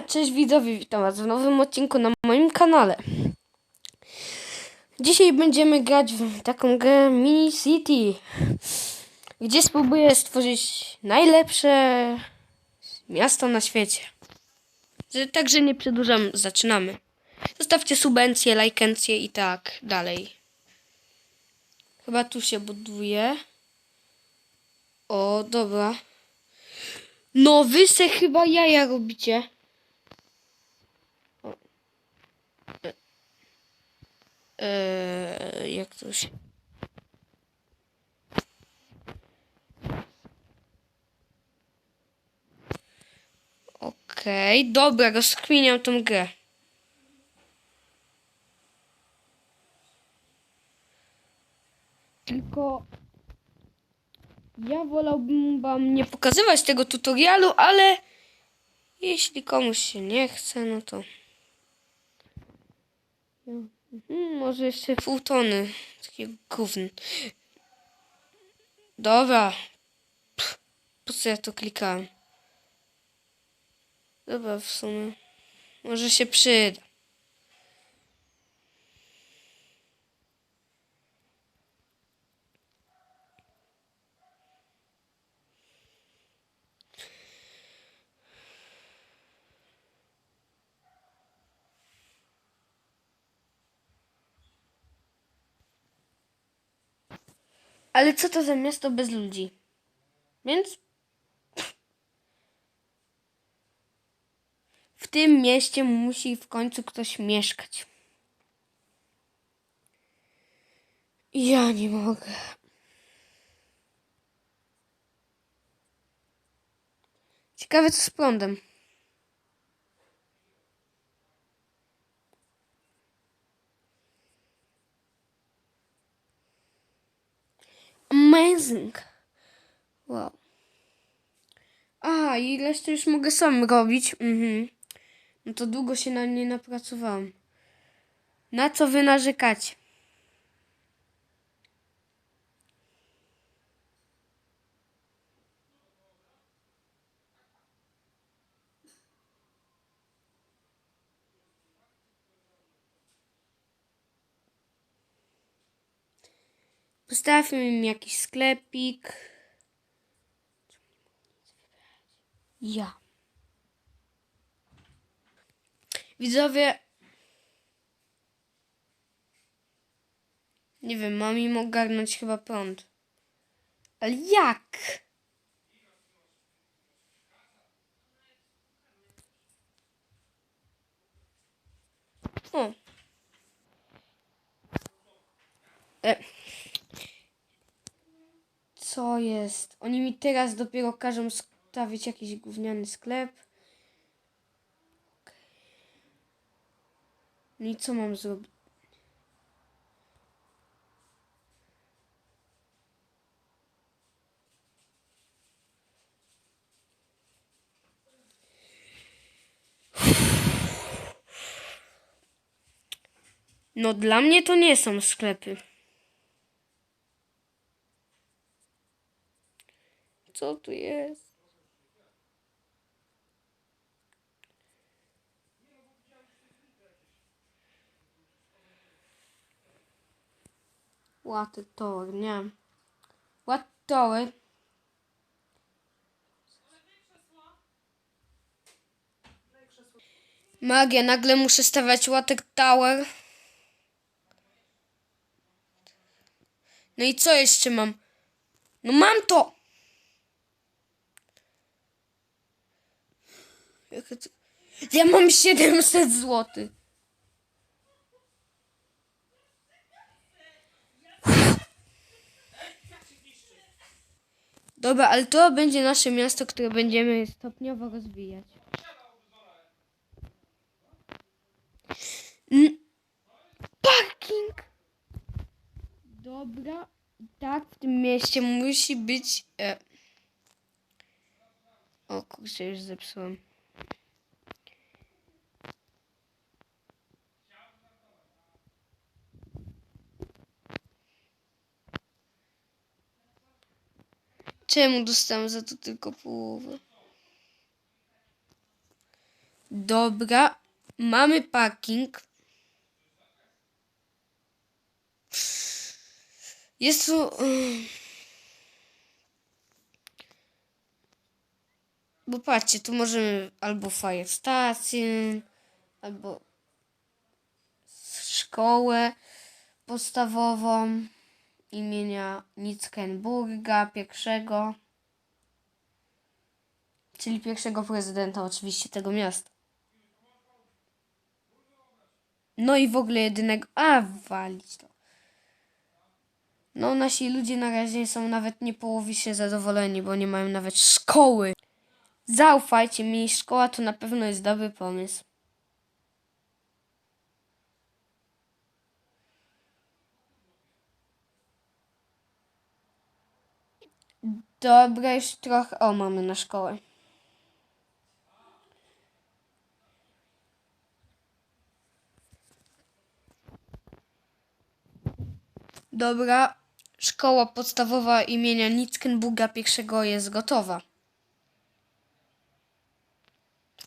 Cześć widzowie, witam was w nowym odcinku na moim kanale. Dzisiaj będziemy grać w taką grę Mini City, gdzie spróbuję stworzyć najlepsze miasto na świecie. Że- Także nie przedłużam, zaczynamy. Zostawcie subencję, lajkencję i tak dalej. Chyba tu się buduje. O, dobra. No wy se chyba jaja robicie. Eee, jak to się... Okej, dobra, rozkminiam tą grę. Tylko ja wolałbym wam nie pokazywać tego tutorialu, ale jeśli komuś się nie chce, no to... Mhm, może jeszcze pół tony takiego gówna. Dobra. Po co ja to klikałem? Dobra, w sumie. Może się przyda. Ale co to za miasto bez ludzi? Więc w tym mieście musi w końcu ktoś mieszkać. Ja nie mogę. Ciekawe co z prądem. Amazing. Wow. A, ileż to już mogę sam robić. Mhm. No to długo się na nie napracowałam. Na co wy narzekacie? Postawmy im jakiś sklepik. Ja. Widzowie. Nie wiem, mam im ogarnąć chyba prąd. Ale jak? O. E. Co jest? Oni mi teraz dopiero każą stawić jakiś gówniany sklep. No i co mam zrobić? No dla mnie to nie są sklepy. Co tu jest? Łaty tower, nie. Łaty tower. Magia, nagle muszę stawiać łatek tower. No i co jeszcze mam? No mam to! Jakie to- Ja mam 700 zł. Dobra, ale to będzie nasze miasto, które będziemy stopniowo rozwijać. N- Parking! Dobra, tak w tym mieście musi być... E... O kurczę, już zepsułem. Czemu dostałem za to tylko połowę? Dobra, mamy parking. Jest ym, Bo patrzcie, tu możemy albo fire station, albo szkołę podstawową imienia Nickenburga pierwszego, czyli pierwszego prezydenta oczywiście tego miasta. No i w ogóle jedynego... A, walić to. No, nasi ludzie na razie są nawet nie połowicznie zadowoleni, bo nie mają nawet szkoły. Zaufajcie mi, szkoła to na pewno jest dobry pomysł. Dobra, już trochę. O, mamy na szkołę. Dobra, szkoła podstawowa imienia Nickenburga I jest gotowa.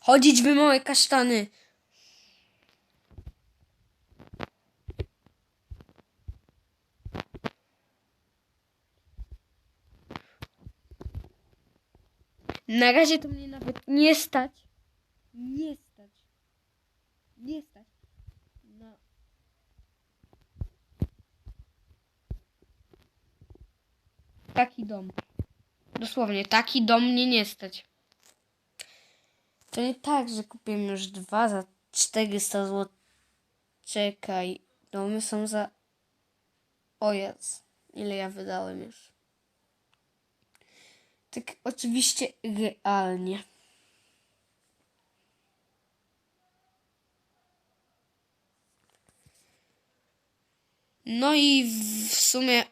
Chodzić wy małe kasztany. Na razie to mnie nawet nie stać. Nie stać. Nie stać. Na... Taki dom. Dosłownie, taki dom mnie nie stać. To nie tak, że kupiłem już dwa za 400 zł. Czekaj, domy są za... O jest, ile ja wydałem już. Tak oczywiście realnie. No i w sumie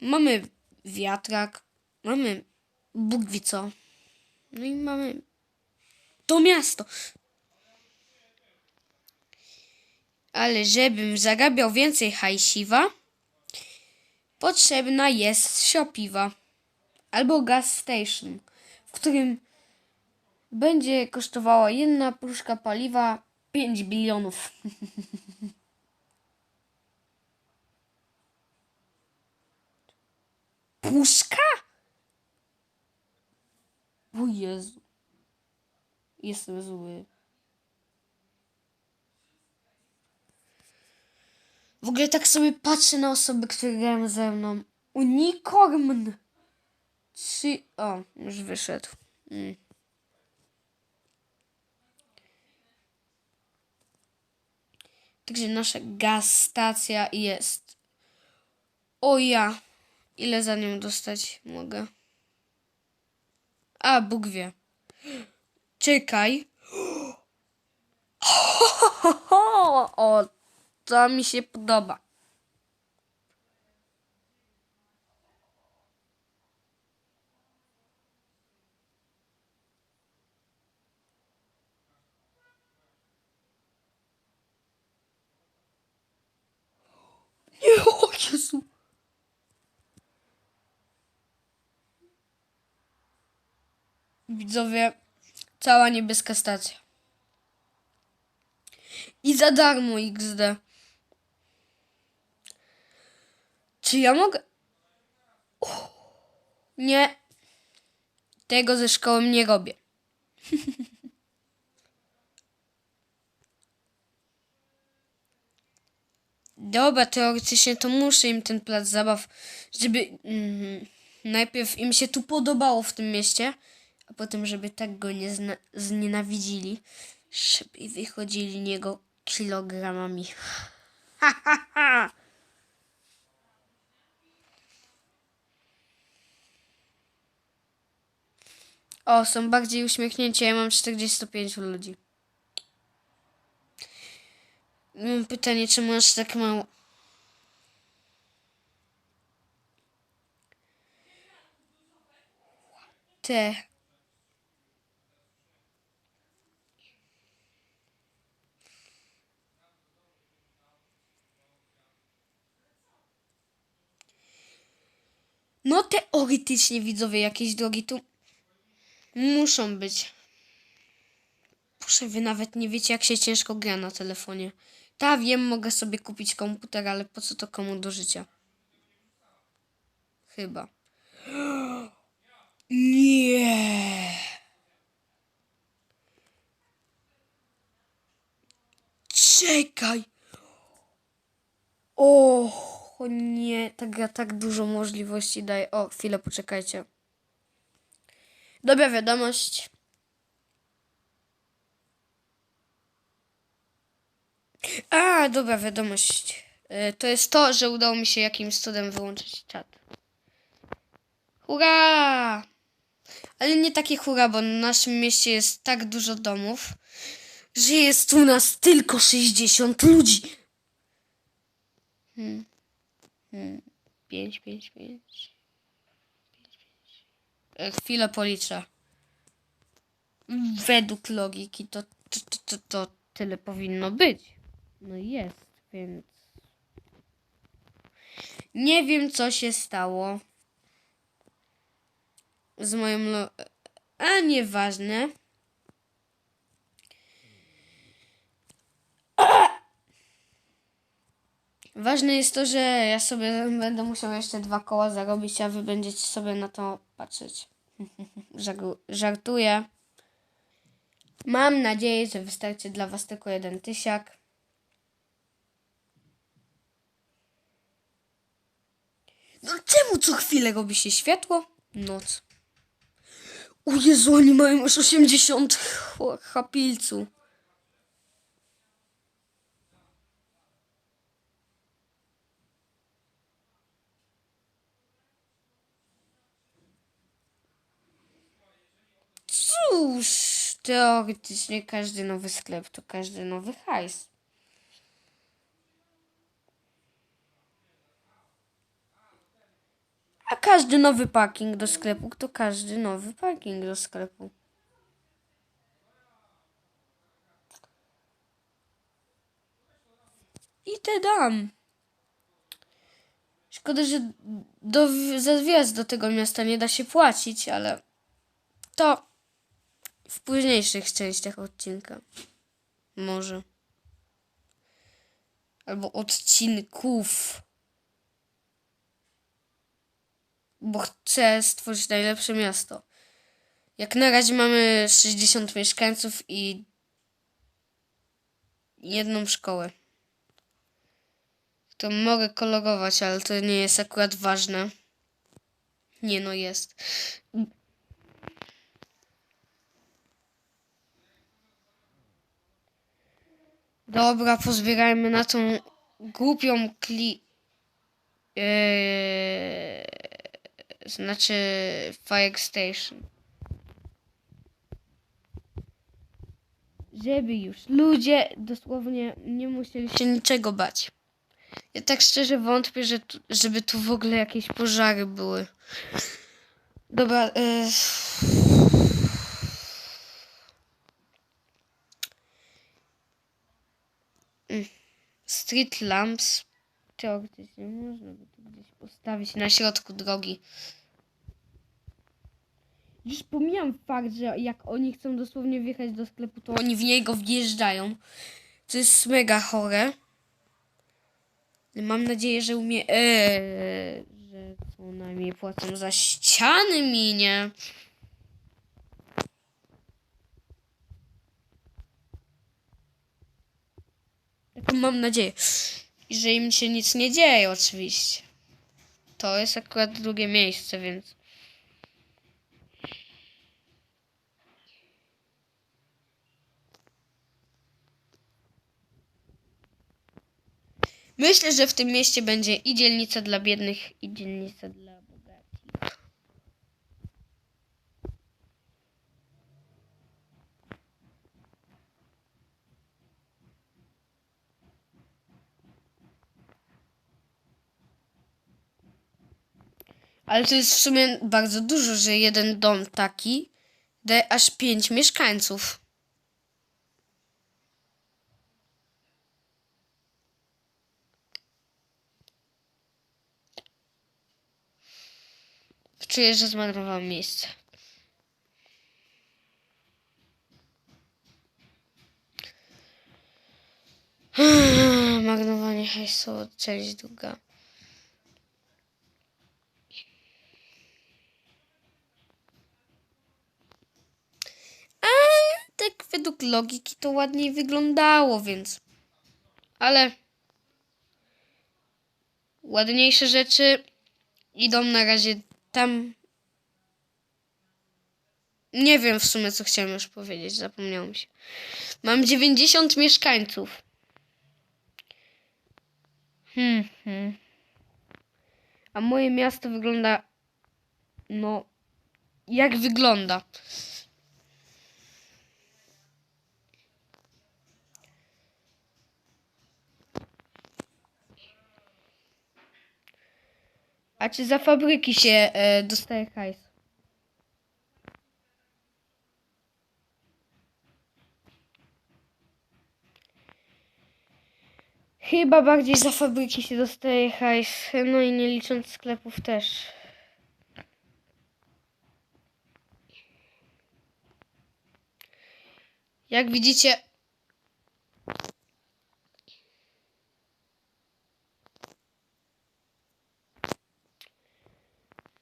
mamy wiatrak, mamy Bóg wie co. No i mamy to miasto. Ale żebym zarabiał więcej hajsiwa, potrzebna jest siopiwa albo gas station, w którym będzie kosztowała jedna puszka paliwa 5 bilionów. Puszka? O Jezu. Jestem zły. W ogóle tak sobie patrzę na osoby, które grają ze mną. Unicorn! Trzy... O, już wyszedł. Mm. Także nasza gaz stacja jest. O ja! Ile za nią dostać mogę? A, Bóg wie. Czekaj. O, to mi się podoba. Nie, o Jezu. Widzowie, cała niebieska stacja. I za darmo XD. Czy ja mogę... Nie. Tego ze szkoły nie robię. Dobra, teoretycznie to muszę im ten plac zabaw, żeby mm, najpierw im się tu podobało w tym mieście, a potem, żeby tak go nie znienawidzili, żeby wychodzili niego kilogramami. Ha, ha, ha! O, są bardziej uśmiechnięci, ja mam 45 ludzi. Mam pytanie, czemu aż tak mało? Te. No teoretycznie widzowie jakieś drogi tu Muszą być. Proszę, wy nawet nie wiecie, jak się ciężko gra na telefonie. Ta wiem, mogę sobie kupić komputer, ale po co to komu do życia? Chyba. Nie. Czekaj. O, nie, ta gra tak dużo możliwości daje. O, chwilę, poczekajcie. Dobra wiadomość. A, dobra wiadomość. E, To jest to, że udało mi się jakimś cudem wyłączyć czat. Hurra! Ale nie takie hurra, bo w naszym mieście jest tak dużo domów, że jest u nas tylko 60 ludzi. Hmm. Hmm. 5, 5, 5. Chwilę policzę. Według logiki to, to, to, to, to tyle powinno być. No jest, więc. Nie wiem, co się stało z moją. A nieważne. Ważne jest to, że ja sobie będę musiał jeszcze dwa koła zarobić, a wy będziecie sobie na to patrzeć. Żartu- Żartuję. Mam nadzieję, że wystarczy dla was tylko jeden tysiak. No czemu co chwilę robi się światło? Noc. O Jezu, oni mają już 80 ch- chapilcu. Cóż, teoretycznie każdy nowy sklep to każdy nowy hajs. A każdy nowy parking do sklepu to każdy nowy parking do sklepu. I te dam. Szkoda, że do, za wjazd do tego miasta nie da się płacić, ale to w późniejszych częściach odcinka. Może. Albo odcinków. Bo chcę stworzyć najlepsze miasto. Jak na razie mamy 60 mieszkańców i jedną szkołę. To mogę kolorować, ale to nie jest akurat ważne. Nie no jest. Dobra, pozbierajmy na tą głupią kli... Eee, znaczy Fire Station. Żeby już ludzie dosłownie nie musieli się niczego bać. Ja tak szczerze wątpię, że tu, żeby tu w ogóle jakieś pożary były. Dobra, e... Street lamps teoretycznie można by to gdzieś postawić na środku drogi. Dziś pomijam fakt, że jak oni chcą dosłownie wjechać do sklepu, to oni w niego wjeżdżają. To jest mega chore. Mam nadzieję, że umie... Eee, że co najmniej płacą za ściany minie. Mam nadzieję. Że im się nic nie dzieje oczywiście. To jest akurat drugie miejsce, więc... Myślę, że w tym mieście będzie i dzielnica dla biednych, i dzielnica dla Ale to jest w sumie bardzo dużo, że jeden dom taki daje aż pięć mieszkańców. Czuję, że zmarnowałam miejsce. Magnowanie hajsu, część druga. Według logiki to ładniej wyglądało, więc. Ale ładniejsze rzeczy idą na razie tam. Nie wiem w sumie, co chciałem już powiedzieć, zapomniałem się. Mam 90 mieszkańców. Hmm, hmm. A moje miasto wygląda. No. Jak wygląda? A czy za fabryki się e, dostaje hajs? Chyba bardziej za fabryki się dostaje hajs, no i nie licząc sklepów też. Jak widzicie,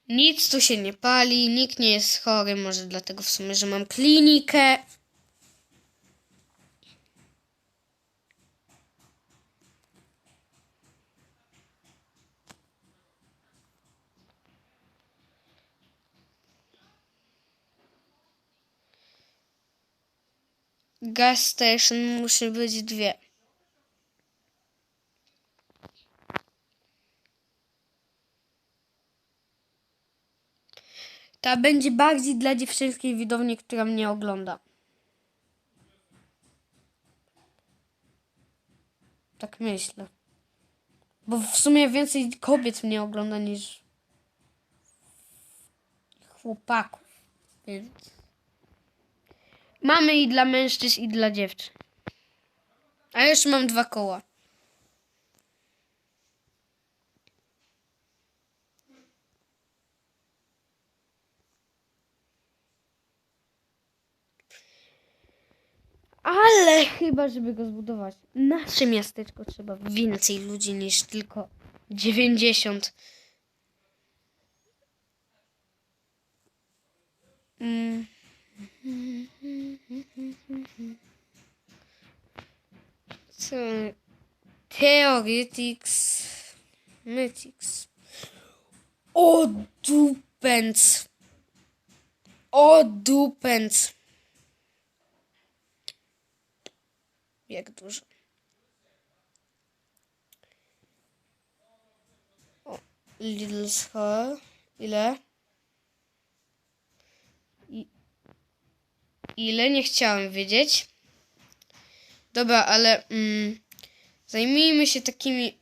nic tu się nie pali, nikt nie jest chory, może dlatego w sumie, że mam klinikę. Gas station musi być dwie. Ta będzie bardziej dla dziewczynskiej widowni, która mnie ogląda. Tak myślę. Bo w sumie więcej kobiet mnie ogląda niż chłopaków. Więc mamy i dla mężczyzn, i dla dziewczyn. A jeszcze mam dwa koła. Ale chyba, żeby go zbudować, nasze miasteczko trzeba więcej ludzi niż tylko 90. Mm. Co? Theoretics. Mytics. O dupęc. O dupęc. Jak dużo. O, Little Skull. Ile? I, ile? Nie chciałem wiedzieć. Dobra, ale mm, zajmijmy się takimi...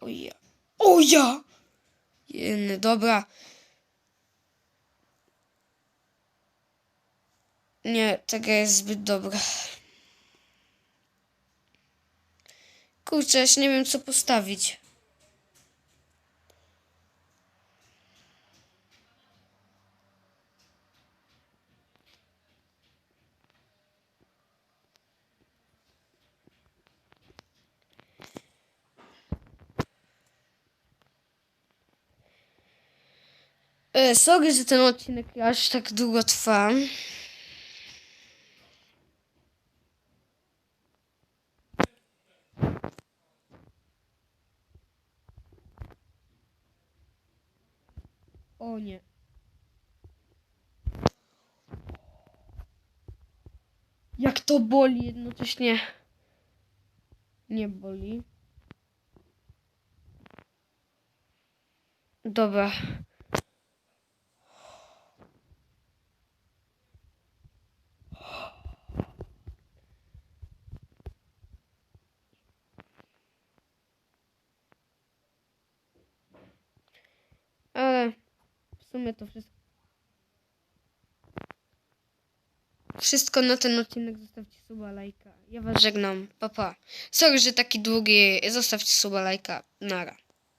O ja. O ja! Jeny, dobra. Nie, taka jest zbyt dobra. Kurczę, ja się nie wiem co postawić. E, sorry, że ten odcinek aż tak długo trwa. O nie. Jak to boli jednocześnie. Nie boli. Dobra. Ale w sumie to wszystko. Wszystko na ten odcinek zostawcie suba lajka. Ja was żegnam. Pa pa. Sorry, że taki długi. Zostawcie suba lajka. Nara.